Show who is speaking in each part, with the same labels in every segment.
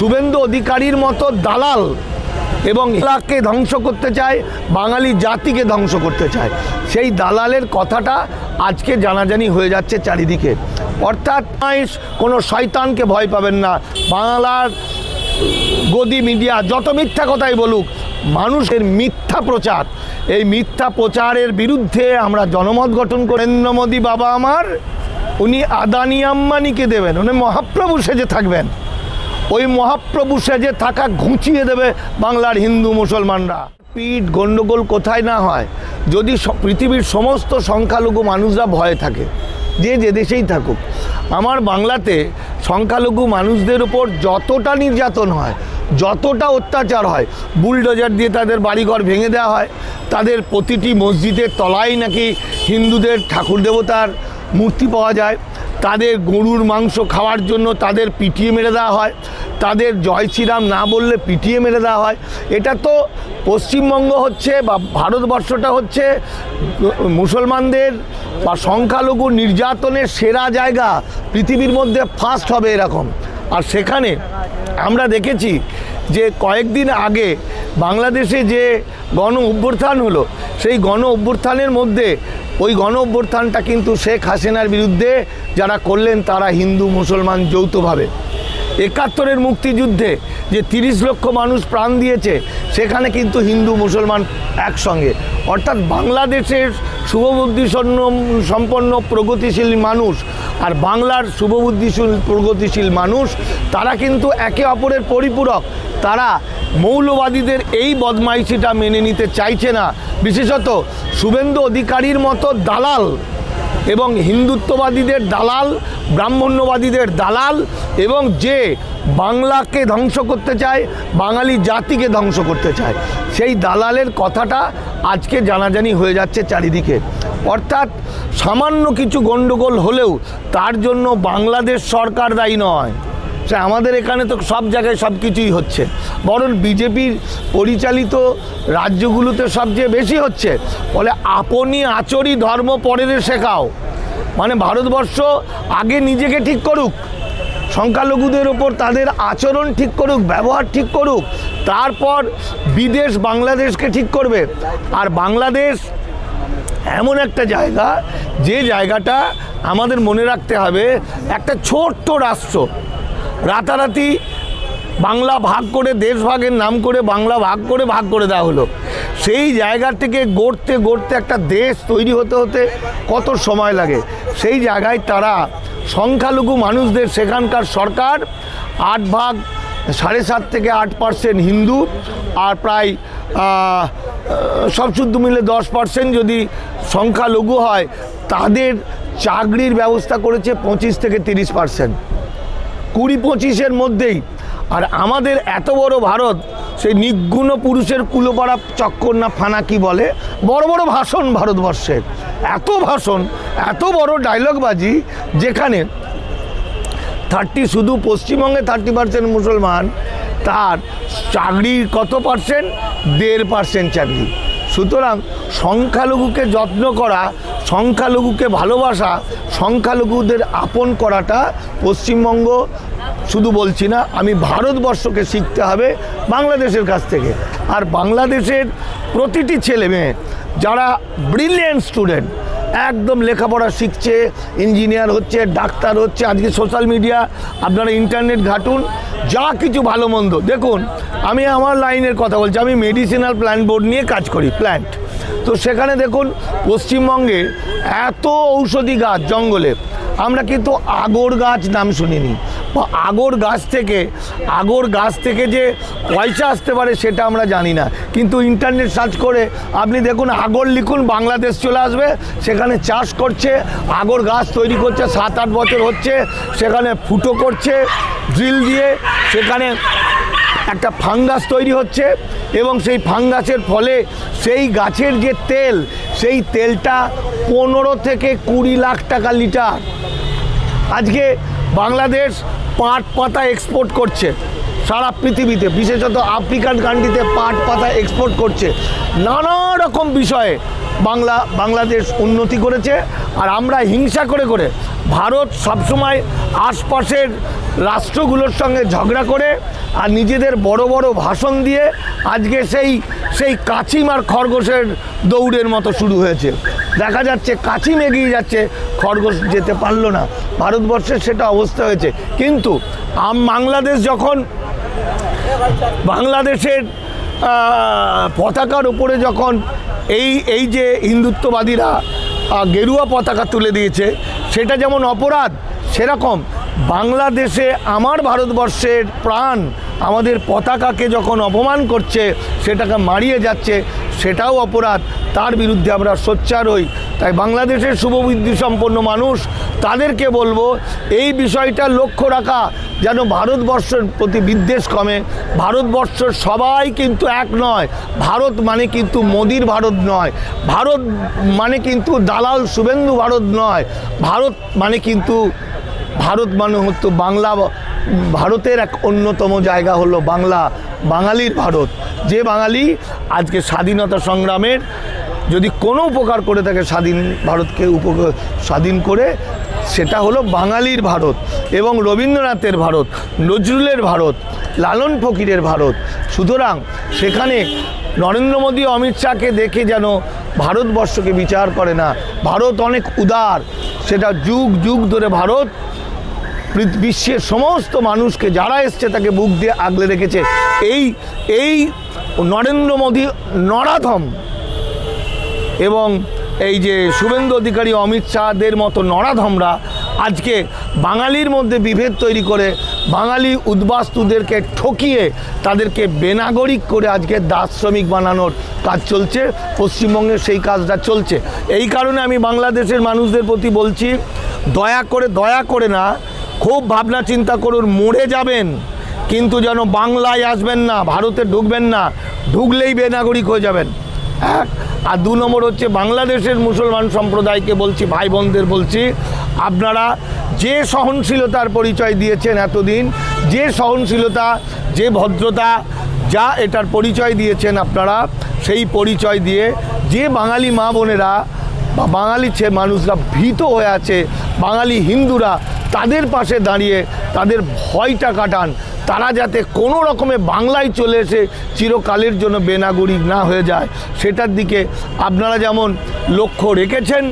Speaker 1: শুভেন্দু অধিকারীর মতো দালাল এবং এলাকাকে ধ্বংস করতে চায়, বাঙালি জাতিকে ধ্বংস করতে চায়। সেই দালালের কথাটা আজকে জানাজানি হয়ে যাচ্ছে চারিদিকে। অর্থাৎ কোনো শয়তানকে ভয় পাবেন না। বাংলার গদি মিডিয়া যত মিথ্যা কথাই বলুক, মানুষের মিথ্যা প্রচার। এই মিথ্যা প্রচারের বিরুদ্ধে আমরা জনমত গঠন করে নরেন্দ্র মোদী বাবা আমার, উনি আদানি আম্বানিকে দেবেন। উনি মহাপ্রভু সেজে থাকবেন। ওই মহাপ্রভু সেজে থাকা ঘুঁচিয়ে দেবে বাংলার হিন্দু মুসলমানরা। পিঠ গণ্ডগোল কোথায় না হয়, যদি পৃথিবীর সমস্ত সংখ্যালঘু মানুষরা ভয়ে থাকে, যে যে দেশেই থাকুক। আমার বাংলাতে সংখ্যালঘু মানুষদের উপর যতটা নির্যাতন হয়, যতটা অত্যাচার হয়, বুলডোজার দিয়ে তাদের বাড়িঘর ভেঙে দেওয়া হয়, তাদের প্রতিটি মসজিদের তলায় নাকি হিন্দুদের ঠাকুর দেবতার মূর্তি পাওয়া যায়। তাদের গরুর মাংস খাওয়ার জন্য তাদের পিটিয়ে মেরে দেওয়া হয়। তাদের জয় শ্রীরাম না বললে পিটিয়ে মেরে দেওয়া হয়। এটা তো পশ্চিমবঙ্গ হচ্ছে বা ভারতবর্ষটা হচ্ছে মুসলমানদের বা সংখ্যালঘু নির্যাতনের সেরা জায়গা। পৃথিবীর মধ্যে ফার্স্ট হবে এরকম। আর সেখানে আমরা দেখেছি যে কয়েকদিন আগে বাংলাদেশে যে গণ অভ্যুত্থান হলো, সেই গণ অভ্যুত্থানের মধ্যে ওই গণ অভ্যুত্থানটা কিন্তু শেখ হাসিনার বিরুদ্ধে যারা করলেন তারা হিন্দু, মুসলমান যৌথভাবে। একাত্তরের মুক্তিযুদ্ধে যে তিরিশ লক্ষ মানুষ প্রাণ দিয়েছে, সেখানে কিন্তু হিন্দু, মুসলমান একসঙ্গে। অর্থাৎ বাংলাদেশের শুভবুদ্ধি সম্পন্ন, প্রগতিশীল মানুষ আর বাংলার শুভবুদ্ধিশীল, প্রগতিশীল মানুষ, তারা কিন্তু একে অপরের পরিপূরক। তারা মৌলবাদীদের এই বদমাইশিটা মেনে নিতে চাইছে না। বিশেষত শুভেন্দু অধিকারীর মতো দালাল এবং হিন্দুত্ববাদীদের দালাল, ব্রাহ্মণ্যবাদীদের দালাল এবং যে বাংলাকে ধ্বংস করতে চায়, বাঙালি জাতিকে ধ্বংস করতে চায়, সেই দালালের কথাটা আজকে জানাজানি হয়ে যাচ্ছে চারিদিকে। অর্থাৎ সামান্য কিছু গণ্ডগোল হলেও তার জন্য বাংলাদেশ সরকার দায়ী নয়। সে আমাদের এখানে তো সব জায়গায় সব কিছুই হচ্ছে। বরং বিজেপির পরিচালিত রাজ্যগুলোতে সবচেয়ে বেশি হচ্ছে, ফলে আপনি আচরি ধর্ম পরের শেখাও। মানে ভারতবর্ষ আগে নিজেকে ঠিক করুক, সংখ্যালঘুদের ওপর তাদের আচরণ ঠিক করুক, ব্যবহার ঠিক করুক, তারপর বিদেশ বাংলাদেশকে ঠিক করবে। আর বাংলাদেশ এমন একটা জায়গা, যে জায়গাটা আমাদের মনে রাখতে হবে, একটা ছোট্ট রাষ্ট্র। রাতারাতি বাংলা ভাগ করে দেশ ভাগের নাম করে বাংলা ভাগ করে ভাগ করে দেওয়া হলো। সেই জায়গা থেকে গড়তে গড়তে একটা দেশ তৈরি হতে হতে কত সময় লাগে? সেই জায়গায় তারা সংখ্যালঘু মানুষদের সেখানকার সরকার আট ভাগ, সাড়ে সাত থেকে আট পার্সেন্ট হিন্দু আর প্রায় সব শুদ্ধ মিলে দশ পার্সেন্ট যদি সংখ্যালঘু হয়, তাদের চাকরির ব্যবস্থা করেছে পঁচিশ থেকে তিরিশ পার্সেন্ট কুড়ি পঁচিশের মধ্যেই। আর আমাদের এত বড় ভারত, সেই নিগুণ পুরুষের কুলোপাড়া চক্কর না ফানা কি বলে? বড় বড় ভাষণ ভারতবর্ষের। এত ভাষণ, এত বড় ডায়লগবাজি যেখানে থার্টি শুধু পশ্চিমবঙ্গে থার্টি পার্সেন্ট মুসলমান, তার চাকরির কত পার্সেন্ট দেড় পার্সেন্ট চাকরি। সুতরাং সংখ্যালঘুকে যত্ন করা সংখ্যালঘুকে ভালোবাসা, সংখ্যালঘুদের আপন করাটা পশ্চিমবঙ্গ, শুধু বলছি না, আমি ভারতবর্ষকে শিখতে হবে বাংলাদেশের কাছ থেকে। আর বাংলাদেশের প্রতিটি ছেলে মেয়ে যারা ব্রিলিয়েন্ট স্টুডেন্ট একদম লেখাপড়া শিখছে ইঞ্জিনিয়ার হচ্ছে, ডাক্তার হচ্ছে, আজকে সোশ্যাল মিডিয়া আপনারা ইন্টারনেট ঘাটুন, যা কিছু ভালো মন্দ। দেখুন, আমি আমার লাইনের কথা বলছি, আমি মেডিসিনাল প্ল্যান্ট বোর্ড নিয়ে কাজ করি প্ল্যান্ট তো সেখানে দেখুন, পশ্চিমবঙ্গে এত ঔষধি গাছ জঙ্গলে, আমরা কিন্তু আগর গাছ নাম শুনিনি। আগর গাছ থেকে, আগর গাছ থেকে যে পয়সা আসতে পারে সেটা আমরা জানি না। কিন্তু ইন্টারনেট সার্চ করে আপনি দেখুন, আগর লিখুন, বাংলাদেশ চলে আসবে, সেখানে চাষ করছে, আগর গাছ তৈরি করছে, সাত আট বছর হচ্ছে, সেখানে ফুটো করছে ড্রিল দিয়ে, সেখানে একটা ফাঙ্গাস তৈরি হচ্ছে এবং সেই ফাঙ্গাসের ফলে সেই গাছের যে তেল, সেই তেলটা পনেরো থেকে কুড়ি লাখ টাকা লিটার। আজকে বাংলাদেশ পাট পাতা এক্সপোর্ট করছে, সারা পৃথিবীতে, বিশেষত আফ্রিকান কান্ট্রিতে পাট পাতা এক্সপোর্ট করছে। নানা রকম বিষয়ে বাংলা, বাংলাদেশ উন্নতি করেছে আর আমরা হিংসা করে করে ভারত সবসময় আশপাশের রাষ্ট্রগুলোর সঙ্গে ঝগড়া করে আর নিজেদের বড় বড় ভাষণ দিয়ে আজকে সেই সেই কাচিম আর খরগোশের দৌড়ের মতো শুরু হয়েছে। দেখা যাচ্ছে কাচিম এগিয়ে যাচ্ছে, খরগোশ যেতে পারল না। ভারতবর্ষের সেটা অবস্থা হয়েছে। কিন্তু আম, বাংলাদেশ যখন বাংলাদেশের পতাকার উপরে যখন এই এই যে হিন্দুত্ববাদীরা গেরুয়া পতাকা তুলে দিয়েছে, সেটা যেমন অপরাধ, সেরকম বাংলাদেশে আমার ভারতবর্ষের প্রাণ আমাদের পতাকাকে যখন অপমান করছে, সেটাকে মারিয়ে যাচ্ছে সেটাও অপরাধ। তার বিরুদ্ধে আমরা সোচ্চার হই। তাই বাংলাদেশের শুভবুদ্ধি সম্পন্ন মানুষ, তাদেরকে বলব, এই বিষয়টা লক্ষ্য রাখা যেন ভারতবর্ষের প্রতি বিদ্বেষ কমে। ভারতবর্ষ সবাই কিন্তু এক নয়। ভারত মানে কিন্তু মোদির ভারত নয়। ভারত মানে কিন্তু দালাল শুভেন্দু ভারত নয়। ভারত মানে কিন্তু, ভারত মানে হতো বাংলা, ভারতের এক অন্যতম জায়গা হলো বাংলা। বাঙালির ভারত। যে বাঙালি আজকে স্বাধীনতা সংগ্রামের যদি কোনো উপকার করে থাকে স্বাধীন ভারতকে উপ স্বাধীন করে, সেটা হলো বাঙালির ভারত এবং রবীন্দ্রনাথের ভারত, নজরুলের ভারত, লালন ফকিরের ভারত। সুতরাং সেখানে নরেন্দ্র মোদী, অমিত শাহকে দেখে যেন ভারতবর্ষকে বিচার করে না। ভারত অনেক উদার, সেটা যুগ যুগ ধরে ভারত বিশ্বের সমস্ত মানুষকে যারা এসছে তাকে বুক দিয়ে আগলে রেখেছে। এই এই নরেন্দ্র মোদী নরাধম এবং এই যে শুভেন্দু অধিকারী অমিত শাহদের মতো নরাধমরা আজকে বাঙালির মধ্যে বিভেদ তৈরি করে বাঙালি উদ্বাস্তুদেরকে ঠকিয়ে তাদেরকে বেনাগরিক করে আজকে দাস শ্রমিক বানানোর কাজ চলছে। পশ্চিমবঙ্গে সেই কাজটা চলছে। এই কারণে আমি বাংলাদেশের মানুষদের প্রতি বলছি, দয়া করে দয়া করে না খুব ভাবনা চিন্তা করুন, মরে যাবেন, কিন্তু যেন বাংলায় আসবেন না, ভারতে ঢুকবেন না, ঢুকলেই বেনাগরিক হয়ে যাবেন। এক আর দু নম্বর হচ্ছে বাংলাদেশের মুসলমান সম্প্রদায়কে বলছি ভাই বোনদের বলছি, আপনারা যে সহনশীলতার পরিচয় দিয়েছেন এতদিন, যে সহনশীলতা, যে ভদ্রতা, যা এটার পরিচয় দিয়েছেন আপনারা, সেই পরিচয় দিয়ে যে বাঙালি মা বোনেরা বা বাঙালি মানুষরা ভীত হয়ে আছে, বাঙালি হিন্দুরা তাদের পাশে দাঁড়িয়ে তাদের ভয়টা কাটান। তারা যাতে কোনো রকমে বাংলায় চলে এসে চিরকালের জন্য বেনাগরিক না হয়ে যায়, সেটার দিকে আপনারা যেমন লক্ষ্য রেখেছেন,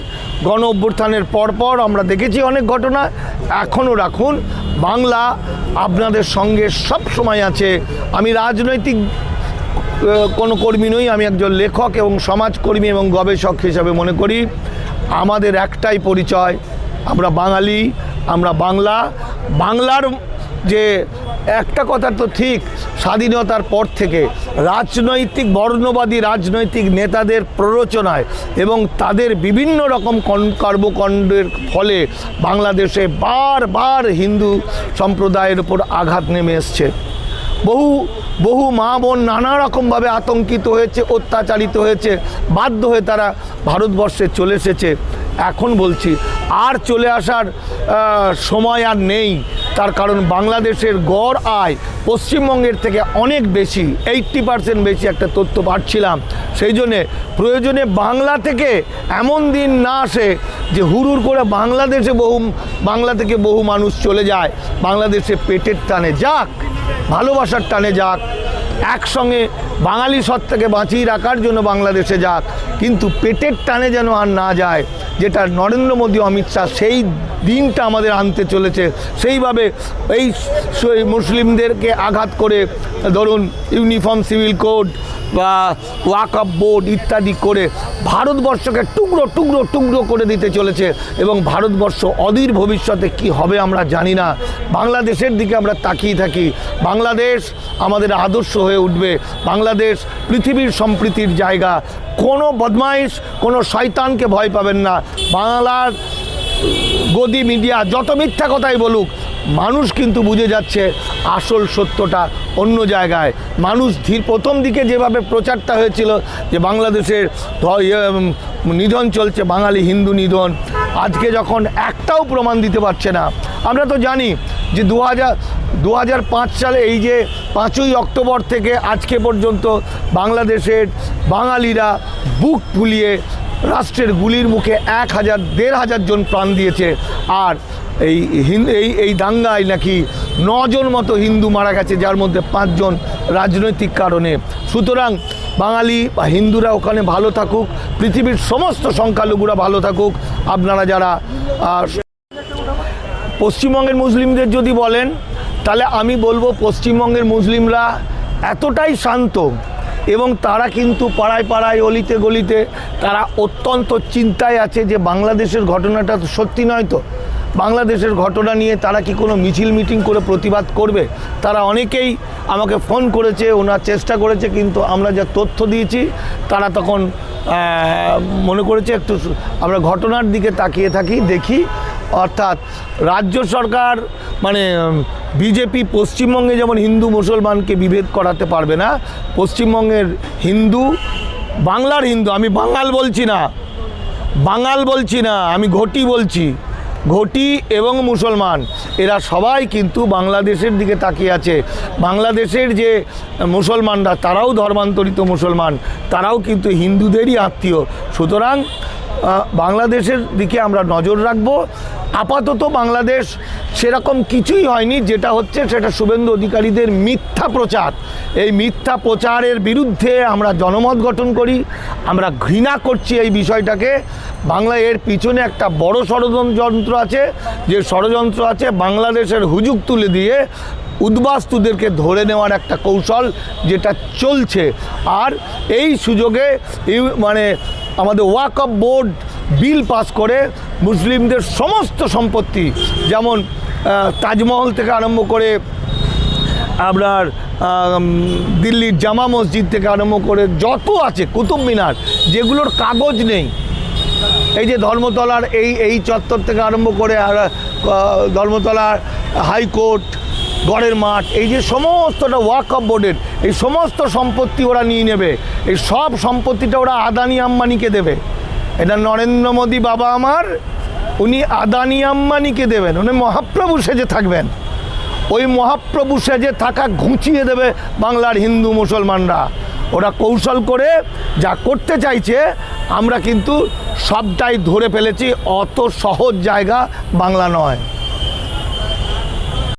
Speaker 1: গণ অভ্যুত্থানের পরপর আমরা দেখেছি অনেক ঘটনা। এখনও রাখুন, বাংলা আপনাদের সঙ্গে সব সময় আছে। আমি রাজনৈতিক কোনো কর্মী নই, আমি একজন লেখক এবং সমাজকর্মী এবং গবেষক হিসাবে মনে করি। আমাদের একটাই পরিচয়, আমরা বাঙালি আমরা বাংলা, বাংলার যে একটা কথা তো ঠিক, স্বাধীনতার পর থেকে রাজনৈতিক, বর্ণবাদী রাজনৈতিক নেতাদের প্ররোচনায় এবং তাদের বিভিন্ন রকম কর্মকাণ্ডের ফলে বাংলাদেশে বারবার হিন্দু সম্প্রদায়ের উপর আঘাত নেমে এসছে। বহু বহু মা বোন নানা রকমভাবে আতঙ্কিত হয়েছে, অত্যাচারিত হয়েছে, বাধ্য হয়ে তারা ভারতবর্ষে চলে এসেছে। এখন বলছি, আর চলে আসার সময় আর নেই। তার কারণ বাংলাদেশের গড় আয় পশ্চিমবঙ্গের থেকে অনেক বেশি এইট্টি পার্সেন্ট বেশি একটা তথ্য পাচ্ছিলাম। সেই জন্যে প্রয়োজনে বাংলা থেকে এমন দিন না আসে যে হুড়ুর করে বাংলাদেশে বহু, বাংলা থেকে বহু মানুষ চলে যায়, বাংলাদেশে পেটের টানে যাক। ভালোবাসার টানে যাক। একসঙ্গে বাঙালি সত্তাকে বাঁচিয়ে রাখার জন্য বাংলাদেশে যাক। কিন্তু পেটের টানে যেন আর না যায়, যেটা নরেন্দ্র মোদী, অমিত শাহ সেই দিনটা আমাদের আনতে চলেছে। সেইভাবে এই মুসলিমদেরকে আঘাত করে, ধরুন ইউনিফর্ম, সিভিল কোড বা ওয়াকআপ বোর্ড ইত্যাদি করে ভারতবর্ষকে টুকরো টুকরো টুকরো করে দিতে চলেছে এবং ভারতবর্ষ অধীর ভবিষ্যতে কি হবে আমরা জানি না। বাংলাদেশের দিকে আমরা তাকিয়ে থাকি। বাংলাদেশ আমাদের আদর্শ হয়ে উঠবে। বাংলাদেশ পৃথিবীর সম্প্রীতির জায়গা। কোনো বদমাইশ কোনো শয়তানকে ভয় পাবেন না। বাংলার গদি মিডিয়া যত মিথ্যা কথাই বলুক মানুষ কিন্তু বুঝে যাচ্ছে আসল সত্যটা অন্য জায়গায়। মানুষ ধীর প্রথম দিকে যেভাবে প্রচারটা হয়েছিল যে বাংলাদেশের ইয়ে, নিধন চলছে বাঙালি হিন্দু নিধন আজকে যখন একটাও প্রমাণ দিতে পারছে না। আমরা তো জানি যে দু হাজার দু হাজার পাঁচ সালে এই যে পাঁচই অক্টোবর থেকে আজকে পর্যন্ত বাংলাদেশের বাঙালিরা বুক ফুলিয়ে রাষ্ট্রের গুলির মুখে এক হাজার, দেড় হাজার জন প্রাণ দিয়েছে। আর এই এই এই দাঙ্গায় নাকি নজন মতো হিন্দু মারা গেছে, যার মধ্যে পাঁচজন রাজনৈতিক কারণে। সুতরাং বাঙালি বা হিন্দুরা ওখানে ভালো থাকুক, পৃথিবীর সমস্ত সংখ্যালঘুরা ভালো থাকুক। আপনারা যারা পশ্চিমবঙ্গের মুসলিমদের যদি বলেন তাহলে আমি বলব পশ্চিমবঙ্গের মুসলিমরা এতটাই শান্ত এবং তারা কিন্তু পাড়ায় পাড়ায় অলিতে গলিতে তারা অত্যন্ত চিন্তায় আছে যে বাংলাদেশের ঘটনাটা তো সত্যি নয় তো। বাংলাদেশের ঘটনা নিয়ে তারা কি কোনো মিছিল মিটিং করে প্রতিবাদ করবে? তারা অনেকেই আমাকে ফোন করেছে, ওনার চেষ্টা করেছে, কিন্তু আমরা যা তথ্য দিয়েছি, তারা তখন মনে করেছে একটু আমরা ঘটনার দিকে তাকিয়ে থাকি, দেখি। অর্থাৎ রাজ্য সরকার মানে বিজেপি পশ্চিমবঙ্গে যেমন হিন্দু মুসলমানকে বিভেদ করাতে পারবে না, পশ্চিমবঙ্গের হিন্দু, বাংলার হিন্দু, আমি বাঙাল বলছি না, বাঙাল বলছি না, আমি ঘটি বলছি, ঘটি এবং মুসলমান, এরা সবাই কিন্তু বাংলাদেশের দিকে তাকিয়ে আছে, বাংলাদেশের যে মুসলমানরা, তারাও ধর্মান্তরিত মুসলমান, তারাও কিন্তু হিন্দুদেরই আত্মীয়, সুতরাং বাংলাদেশের দিকে আমরা নজর রাখব। আপাতত বাংলাদেশ সেরকম কিছুই হয়নি, যেটা হচ্ছে সেটা শুভেন্দু অধিকারীদের মিথ্যা প্রচার। এই মিথ্যা প্রচারের বিরুদ্ধে আমরা জনমত গঠন করি, আমরা ঘৃণা করছি এই বিষয়টাকে। বাংলা এর পিছনে একটা বড় ষড়যন্ত্র আছে, যে ষড়যন্ত্র আছে বাংলাদেশের হুজুগ তুলে দিয়ে উদ্বাস্তুদেরকে ধরে নেওয়ার একটা কৌশল যেটা চলছে। আর এই সুযোগে মানে আমাদের walk of board bill pass করে মুসলিমদের সমস্ত সম্পত্তি, যেমন তাজমহল থেকে আরম্ভ করে আপনার দিল্লির জামা মসজিদ থেকে আরম্ভ করে যত আছে, কুতুব মিনার, যেগুলোর কাগজ নেই। এই যে ধর্মতলার এই এই চত্বর থেকে আরম্ভ করে আর ধর্মতলার হাইকোর্ট গড়ের মাঠ, এই যে সমস্তটা ওয়াক অফ বোর্ডের, এই সমস্ত সম্পত্তি ওরা নিয়ে নেবে, এই সব সম্পত্তিটা ওরা আদানি আম্বানিকে দেবে। এটা নরেন্দ্র মোদী বাবা আমার, উনি আদানি আম্বানিকে দেবেন, উনি মহাপ্রভু সেজে থাকবেন। ওই মহাপ্রভু সেজে থাকা ঘুঁচিয়ে দেবে বাংলার হিন্দু মুসলমানরা। ওরা কৌশল করে যা করতে চাইছে, আমরা কিন্তু সবটাই ধরে ফেলেছি, অত সহজ জায়গা বাংলা নয়।